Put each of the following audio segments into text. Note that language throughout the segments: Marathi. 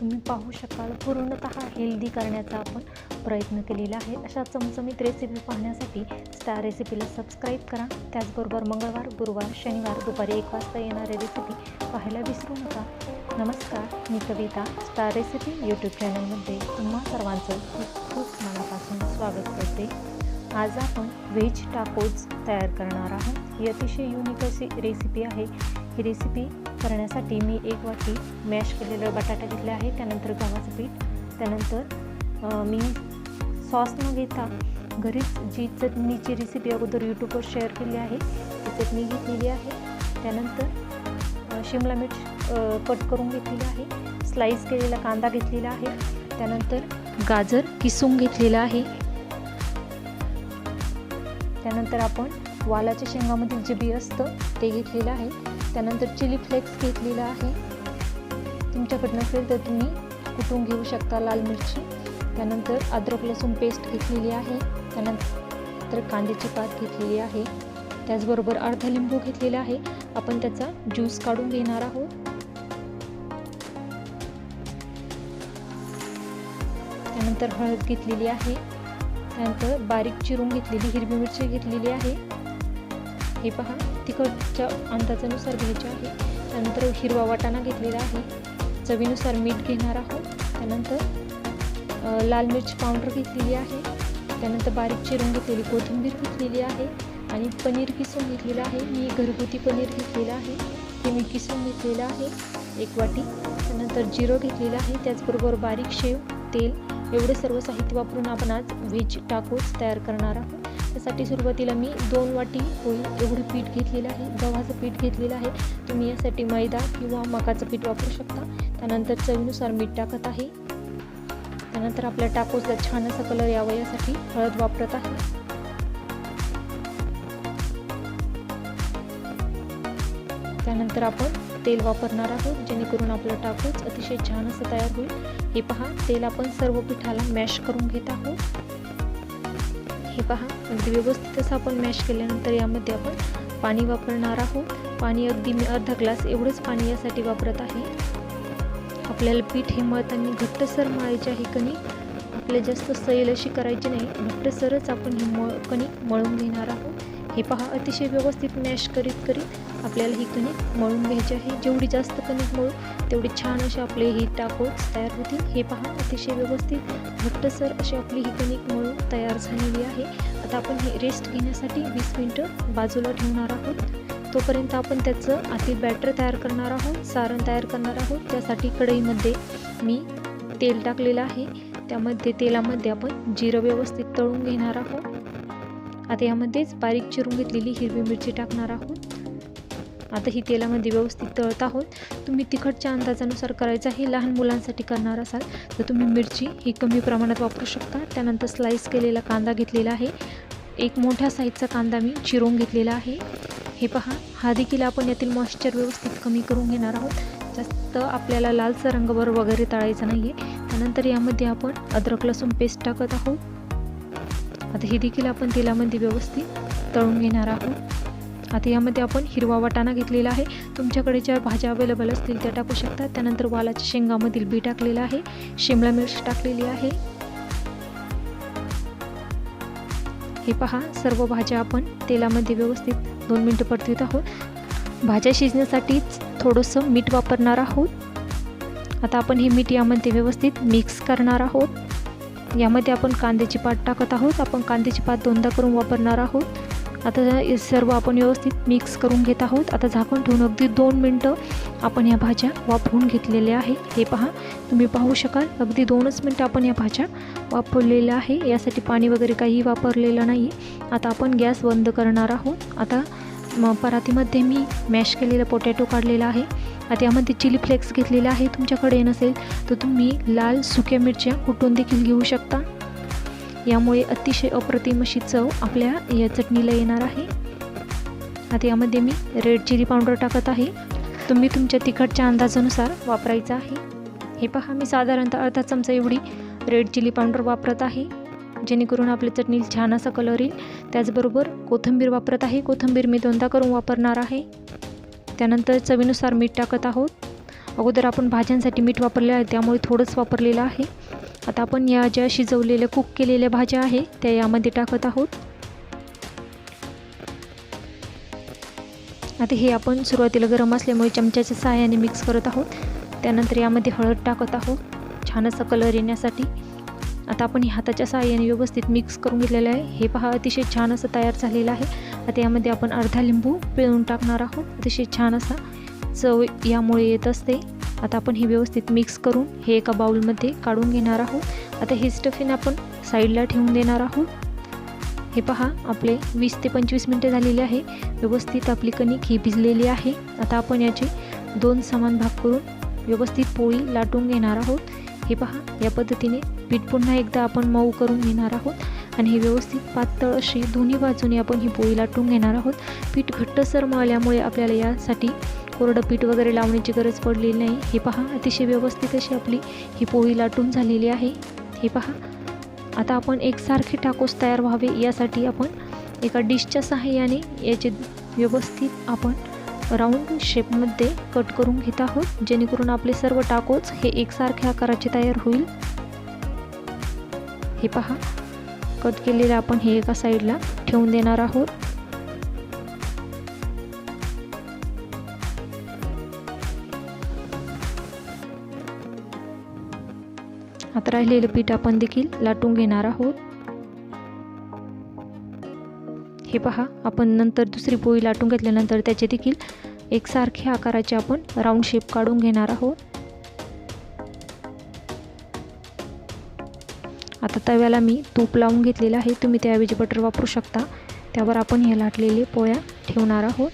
तुम्ही पाहू शकाल. पूर्णतः हेल्दी करण्याचा आपण प्रयत्न केलेला आहे. अशा चमचमीत रेसिपी पाहण्यासाठी स्टार रेसिपीला सबस्क्राईब करा. त्याचबरोबर मंगळवार गुरुवार शनिवार दुपारी एक वाजता येणारे रेसिपी पाहायला विसरू नका. नमस्कार. मी कविता स्टार रेसिपी यूट्यूब चॅनलमध्ये तुम्हा सर्वांचं खूप खूप मनापासून स्वागत करते. आज आपण व्हेज टाकोज तयार करणार आहोत. ही अतिशय युनिक अशी रेसिपी आहे. ही रेसिपी करण्यासाठी मी एक वाटी मॅश केलेलं बटाटा घेतला आहे त्यानंतर गव्हाचं पीठ त्यानंतर मी सॉस न घेता घरीच जी चटणीची रेसिपी अगोदर यूट्यूबवर शेअर केली आहे ती चटणी घेतलेली आहे. त्यानंतर शिमला मिर्च कट करून घेतलेली आहे स्लाईस केलेला कांदा घेतलेला आहे त्यानंतर गाजर किसून घेतलेलं आहे. त्यानंतर आपण वालाच्या शेंगामधील जे बी असतं ते घेतलेलं आहे. त्यानंतर चिली फ्लेक्स घेतलेला आहे. तुमच्याकडनं नसेल तर तुम्ही कुटून घेऊ शकता लाल मिरची. त्यानंतर अद्रक लसूण पेस्ट घेतलेली आहे. त्यानंतर कांद्याची पात घेतलेली आहे. त्याचबरोबर अर्धा लिंबू घेतलेला आहे. आपण त्याचा ज्यूस काढून घेणार आहोत. त्यानंतर हळद घेतलेली आहे. त्यानंतर बारीक चिरून घेतलेली हिरवी मिरची घेतलेली आहे. हे पहा. तिखटच्या अंदाजानुसार घ्यायच्या आहे. त्यानंतर हिरवा वाटाणा घेतलेला आहे. चवीनुसार मीठ घेणार आहोत. त्यानंतर लाल मिरची पावडर घेतलेली आहे. त्यानंतर बारीक चिरून घेतलेली कोथिंबीर घेतलेली आहे. आणि पनीर किसून घेतलेलं आहे. मी घरगुती पनीर घेतलेलं आहे. ते मी किसून घेतलेलं आहे. एक वाटी. त्यानंतर जिरं घेतलेलं आहे. त्याचबरोबर बारीक शेव तेल एवढे सर्व साहित्य वापरून आपण आज व्हेज टाकोस तयार करणार आहोत. त्यासाठी सुरुवातीला मी दोन वाटी होईल एवढं पीठ घेतलेलं आहे गव्हाचं पीठ घेतलेलं आहे. तुम्ही यासाठी मैदा किंवा मकाचं पीठ वापरू शकता. त्यानंतर चवीनुसार मीठ टाकत आहे. त्यानंतर आपल्या टाकोसला छान असा कलर यावा यासाठी हळद वापरत आहे. त्यानंतर आपण तेल वापरणार आहोत जेणेकरून आपलं टाकोस अतिशय छान असं तयार होईल. हे पहा तेल आपण सर्व पिठाला मॅश करून घेत आहोत. हे पहा अगदी व्यवस्थित असं आपण मॅश केल्यानंतर यामध्ये आपण पाणी वापरणार आहोत. पाणी अगदी मी अर्धा ग्लास एवढंच पाणी यासाठी वापरत आहे. आपल्याला पीठ हे मळताना घट्टसर मळायचे आहे कणिक आपल्याला जास्त सैल अशी करायची नाही. घट्टसरच आपण ही मळ कणिक मळून घेणार आहोत. हे पहा अतिशय व्यवस्थित मॅश करीत करीत आपल्याला ही कणिक मळून घ्यायची आहे. जेवढी जास्त कणिक मळू तेवढी छान असे आपले ही टाकोस तयार होतील हे पहा अतिशय व्यवस्थित. घट्टसर अशी आपली ही कणिक मळून तयार झालेली आहे. आता आपण हे रेस्ट घेण्यासाठी वीस मिनटं बाजूला ठेवणार आहोत. तोपर्यंत आपण त्याचं आतील बॅटर तयार करणार आहोत सारण तयार करणार आहोत. त्यासाठी कढईमध्ये मी तेल टाकलेलं आहे. त्यामध्ये तेलामध्ये आपण जिरं व्यवस्थित तळून घेणार आहोत. आता यामध्येच बारीक चिरून घेतलेली हिरवी मिरची टाकणार आहोत. आता ही तेलामध्ये व्यवस्थित तळत आहोत. तुम्ही तिखटच्या अंदाजानुसार करायचं आहे. लहान मुलांसाठी करणार असाल तर तुम्ही मिरची ही कमी प्रमाणात वापरू शकता. त्यानंतर स्लाईस केलेला कांदा घेतलेला आहे. एक मोठ्या साईजचा कांदा मी चिरून घेतलेला आहे. हे पहा हा देखील आपण यातील मॉइश्चर व्यवस्थित कमी करून घेणार आहोत. जास्त आपल्याला लालसर रंगभर वगैरे तळायचा नाही आहे त्यानंतर यामध्ये आपण अद्रक लसूण पेस्ट टाकत आहोत. आता हे देखील आपण तेलामध्ये व्यवस्थित तळून घेणार आहोत. आता यामध्ये आपण हिरवा वाटाणा घेतलेला आहे. तुमच्याकडे ज्या भाज्या अवेलेबल असतील त्या टाकू शकता. त्यानंतर वालाच्या शेंगामधील बी टाकलेलं आहे. शिमला मिर्च टाकलेली आहे. हे पहा सर्व भाज्या आपण तेलामध्ये व्यवस्थित दोन मिनटं परतवीत आहोत. भाज्या शिजण्यासाठीच थोडंसं मीठ वापरणार आहोत. आता आपण हे मीठ यामध्ये व्यवस्थित मिक्स करणार आहोत. यामध्ये आपण कांद्याची पात टाकत आहोत. आपण कांद्याची पात दोनदा करून वापरणार आहोत. आता सर्व आपण व्यवस्थित मिक्स करून घेत आहोत. आता झाकून ठेवून अगदी दोन मिनटं आपण या भाज्या वापरून घेतलेल्या आहे हे पहा तुम्ही पाहू शकाल अगदी दोनच मिनटं आपण या भाज्या वापरलेल्या आहे. यासाठी पाणी वगैरे काही वापरलेलं नाही आता आपण गॅस बंद करणार आहोत. आता म परातीमध्ये मी मॅश केलेला पोटॅटो काढलेला आहे. आता यामध्ये चिली फ्लेक्स घेतलेला आहे तुमच्याकडे नसेल तर तुम्ही लाल सुक्या मिरच्या कुटून देखील घेऊ शकता. यामुळे अतिशय अप्रतिम अशी चव आपल्या या चटणीला येणार आहे. आता यामध्ये मी रेड चिली पावडर टाकत आहे. तुम्ही तुमच्या तिखटच्या अंदाजानुसार वापरायचं आहे. हे पहा मी साधारणतः अर्धा चमचा एवढी रेड चिली पावडर वापरत आहे जेणेकरून आपल्या चटणी छान असा कलर येईल. त्याचबरोबर कोथिंबीर वापरत आहे. कोथिंबीर मी दोनदा करून वापरणार आहे. त्यानंतर चवीनुसार मीठ टाकत आहोत. अगोदर आपण भाज्यांसाठी मीठ वापरले आहे त्यामुळे थोडंच वापरलेलं आहे. आता आपण या ज्या शिजवलेल्या कुक केलेल्या भाज्या आहे त्या यामध्ये टाकत आहोत. आता हे आपण सुरुवातीला गरम असल्यामुळे चमच्याच्या सहाय्याने मिक्स करत आहोत. त्यानंतर यामध्ये हळद टाकत आहोत. छान असा कलर येण्यासाठी. आता आपण हे हाताच्या सहाय्याने व्यवस्थित मिक्स करून घेतलेलं आहे. हे पहा अतिशय छान असं तयार झालेलं आहे. आता यामध्ये आपण अर्धा लिंबू पिळून टाकणार आहोत. अतिशय छान असा चव यामुळे येत असते. आता आपण हे व्यवस्थित मिक्स करून हे एका बाउलमध्ये काढून घेणार आहोत. आता हे स्टफिन आपण साईडला ठेवून देणार आहोत. हे पहा आपले वीस ते पंचवीस मिनटं झालेले आहे. व्यवस्थित आपली कणिक ही भिजलेली आहे. आता आपण याचे दोन समान भाग करून व्यवस्थित पोळी लाटून घेणार आहोत. हे पहा या पद्धतीने पीठ पुन्हा एकदा आपण मऊ करून घेणार आहोत. आणि हे व्यवस्थित पातळ अशी दोन्ही बाजूने आपण ही पोळी लाटून घेणार आहोत. पीठ घट्टसर मळल्यामुळे आपल्याला यासाठी कोरडं पीठ वगैरे लावण्याची गरज पडलेली नाही. हे पहा अतिशय व्यवस्थित अशी आपली ही पोळी लाटून झालेली आहे. हे पहा आता आपण एकसारखे टाकोस तयार व्हावे यासाठी आपण एका डिशच्या सहाय्याने याचे व्यवस्थित आपण राऊंड शेपमध्ये कट करून घेत आहोत. जेणेकरून आपले सर्व टाकोच हे एकसारख्या आकाराचे तयार होईल. हे पहा कट केलेलं आपण हे एका साईडला ठेवून देणार आहोत. आता राहिलेलं पीठ आपण देखील लाटून घेणार आहोत. हे पहा आपण नंतर दुसरी पोळी लाटून घेतल्यानंतर त्याचे देखील एकसारख्या आकाराचे आपण राऊंड शेप काढून घेणार आहोत. आता तव्याला मी तूप लावून घेतलेलं आहे. तुम्ही त्याऐवजी बटर वापरू शकता. त्यावर आपण ह्या लाटलेले पोळ्या ठेवणार आहोत.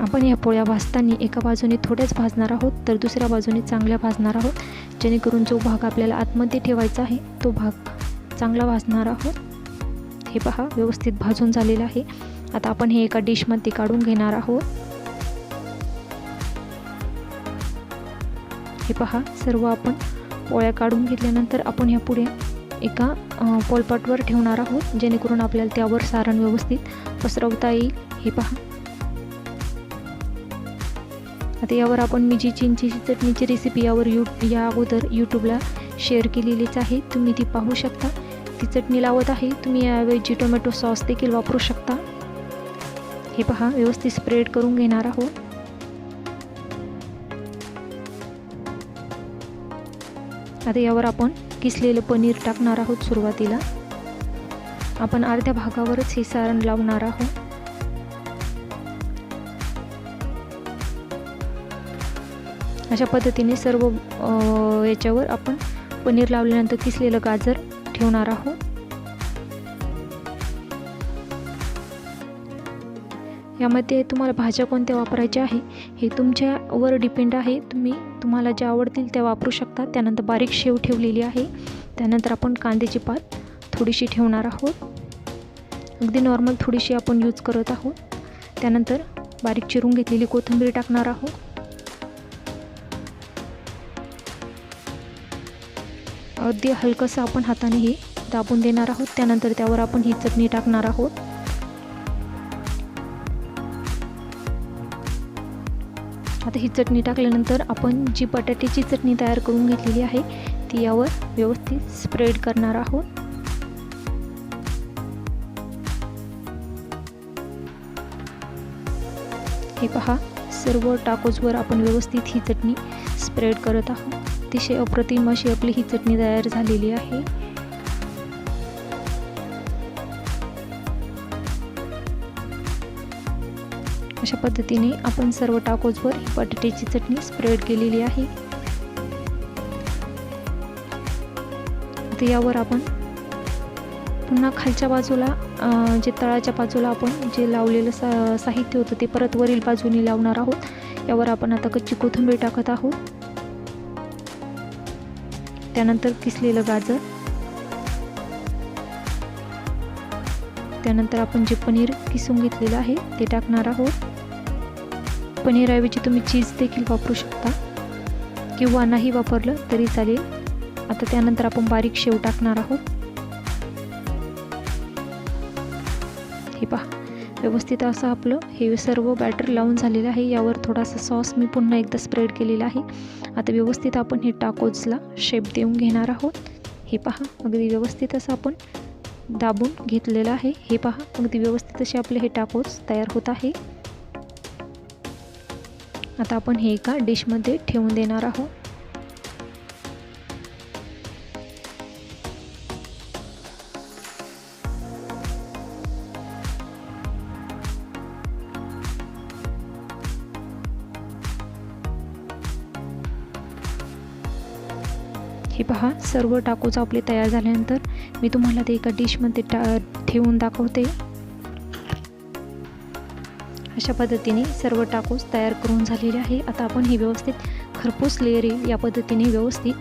आपण या पोळ्या भाजताना एका बाजूने थोड्याच भाजणार आहोत तर दुसऱ्या बाजूने चांगल्या भाजणार आहोत. जेणेकरून जो भाग आपल्याला आतमध्ये ठेवायचा आहे तो भाग चांगला भाजणार आहोत. हे पहा व्यवस्थित भाजून झालेलं आहे. आता आपण हे एका डिशमध्ये काढून घेणार आहोत. हे पहा सर्व आपण पोळ्या काढून घेतल्यानंतर आपण ह्या पुढे एका पोलपाटवर ठेवणार आहोत जेणेकरून आपल्याला त्यावर सारण व्यवस्थित पसरवता येईल. हे पहा. आता यावर आपण मी जी चिंचेची चटणीची रेसिपी यावर यू या अगोदर यूट्यूबला शेअर केलेलीच आहे. तुम्ही ती पाहू शकता. ती चटणी लावत आहे. तुम्ही याऐवजी टोमॅटो सॉस देखील वापरू शकता. हे पहा व्यवस्थित स्प्रेड करून घेणार आहोत. आता यावर आपण किसलेलं पनीर टाकणार आहोत सुरुवातीला. आपण अर्ध्या भागावरच हे सारण लावणार आहोत. अशा पद्धतीने सर्व याच्यावर आपण पनीर लावल्यानंतर किसलेलं गाजर ठेवणार आहोत. यामध्ये तुम्हाला भाज्या कोणत्या वापरायच्या आहे हे तुमच्यावर डिपेंड आहे. तुम्ही तुम्हाला ज्या आवडतील त्या वापरू शकता. त्यानंतर बारीक शेव ठेवलेली आहे. त्यानंतर आपण कांद्याची पात थोडीशी ठेवणार आहोत. अगदी नॉर्मल थोडीशी आपण यूज करत आहोत. त्यानंतर बारीक चिरून घेतलेली कोथिंबीर टाकणार आहोत. अगदी हलकंसं आपण हाताने हे दाबून देणार आहोत. त्यानंतर त्यावर आपण ही चटणी टाकणार आहोत. आता ही चटणी टाकल्यानंतर आपण जी बटाट्याची चटणी तयार करून घेतलेली आहे ती यावर व्यवस्थित स्प्रेड करणार आहोत. हे पहा सर्व टाकोजवर आपण व्यवस्थित ही चटणी स्प्रेड करत आहोत. अतिशय अप्रतिम अशी आपली ही चटणी तयार झालेली आहे. अशा पद्धतीने आपण सर्व टाकोजवर ही बटाट्याची चटणी स्प्रेड केलेली आहे. यावर आपण पुन्हा खालच्या बाजूला जे तळाच्या बाजूला आपण जे लावलेलं सा साहित्य होतं ते परत वरील बाजूने लावणार आहोत. यावर आपण आता कच्ची कोथिंबीर टाकत आहोत. त्यानंतर किसलेलं गाजर. त्यानंतर आपण जे पनीर किसून घेतलेलं आहे ते टाकणार आहोत. पनीरऐवजी तुम्ही चीज देखील वापरू शकता. किंवा नाही वापरलं तरी चालेल. आता त्यानंतर आपण बारीक शेव टाकणार आहोत. व्यवस्थित असं आपलं हे सर्व बॅटर लावून झालेलं आहे. यावर थोडासा सॉस मी पुन्हा एकदा स्प्रेड केलेला आहे. आता व्यवस्थित आपण हे टाकोजला शेप देऊन घेणार आहोत. हे पहा अगदी व्यवस्थित असं आपण दाबून घेतलेलं आहे. हे पहा अगदी व्यवस्थित असे आपले हे टाकोज तयार होत आहे. आता आपण हे एका डिशमध्ये ठेवून देणार आहोत. हे पहा सर्व टाकोज आपले तयार झाल्यानंतर मी तुम्हाला ते एका डिशमध्ये टा ठेवून दाखवते. अशा पद्धतीने सर्व टाकोस तयार करून झालेले आहे. आता आपण हे व्यवस्थित खरपूस लेअर या पद्धतीने व्यवस्थित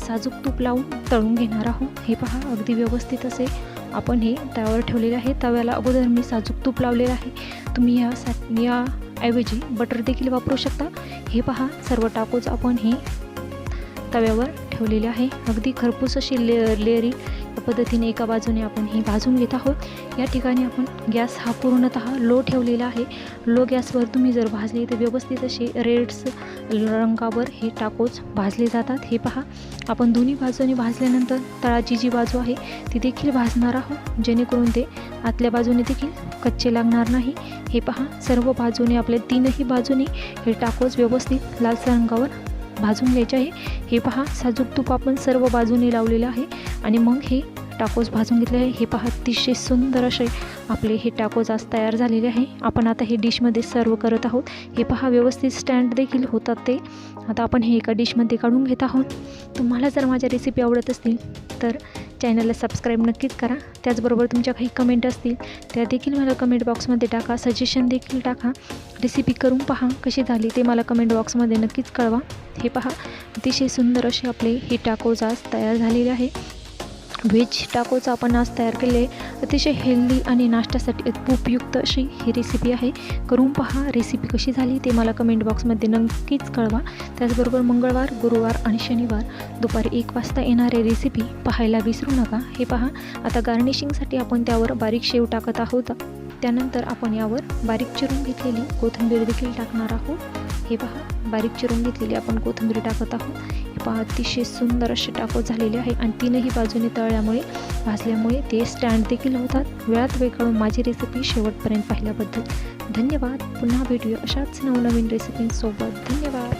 साजूक तूप लावून तळून घेणार आहोत. हे पहा अगदी व्यवस्थित असे आपण हे तव्यावर ठेवलेले आहे. तव्याला अगोदर मी साजूक तूप लावलेलं आहे. तुम्ही या सा याऐवजी बटर देखील वापरू शकता. हे पहा सर्व टाकोज आपण हे तव्यावर ठेवलेले आहे. अगदी खरपूस अशी ले लेअरी या पद्धतीने एका बाजूने आपण हे भाजून घेत आहोत. या ठिकाणी आपण गॅस हा पूर्णतः लो ठेवलेला आहे. लो गॅसवर तुम्ही जर भाजले तर व्यवस्थित असे रेड्स रंगावर हे टाकोच भाजले जातात. हे पहा आपण दोन्ही बाजूने भाजल्यानंतर तळाची जी बाजू आहे ती देखील भाजणार आहोत. जेणेकरून ते आतल्या बाजूने देखील कच्चे लागणार नाही. हे पहा सर्व बाजूने आपल्या तीनही बाजूने हे टाकोच व्यवस्थित लालसर रंगावर भाजून घ्यायचे आहे. हे पहा साजूक तूप आपण सर्व बाजूने लावलेलं आहे. आणि मग हे टाकोज भाजून घेतले आहे. हे पहा अतिशय सुंदर असे आपले हे टाकोज आज तयार झालेले आहे. आपण आता हे डिशमध्ये सर्व करत आहोत. हे पहा व्यवस्थित स्टँड देखील होतात ते. आता आपण हे एका डिशमध्ये काढून घेत आहोत. तुम्हाला जर माझ्या रेसिपी आवडत असतील तर चॅनलला सबस्क्राईब नक्कीच करा. त्याचबरोबर तुमच्या काही कमेंट असतील त्या देखील मला कमेंट बॉक्समध्ये टाका. सजेशन देखील टाका. रेसिपी करून पहा कशी झाली ते मला कमेंट बॉक्समध्ये नक्कीच कळवा. हे पहा अतिशय सुंदर असे आपले हे टाकोज तयार झालेले आहे. व्हेज टाकोचं आपण आज तयार केले अतिशय हेल्दी आणि नाश्त्यासाठी उपयुक्त अशी ही रेसिपी आहे. करून पहा रेसिपी कशी झाली ते मला कमेंट बॉक्समध्ये नक्कीच कळवा. त्याचबरोबर मंगळवार गुरुवार आणि शनिवार दुपारी एक वाजता येणारे रेसिपी पाहायला विसरू नका. हे पहा आता गार्निशिंगसाठी आपण त्यावर बारीक शेव टाकत आहोत. त्यानंतर आपण यावर बारीक चिरून घेतलेली कोथिंबीर देखील टाकणार आहोत. हे पहा बारीक चिरून घेतलेली आपण कोथिंबीर टाकत आहोत. पहा अतिशय सुंदर असे टाको झालेले आहे आणि तीनही बाजूने तळल्यामुळे भाजल्यामुळे ते स्टँड देखील होतात. वेळात वेळ काढून माझी रेसिपी शेवटपर्यंत पाहिल्याबद्दल धन्यवाद. पुन्हा भेटूया अशाच नवनवीन रेसिपींसोबत धन्यवाद.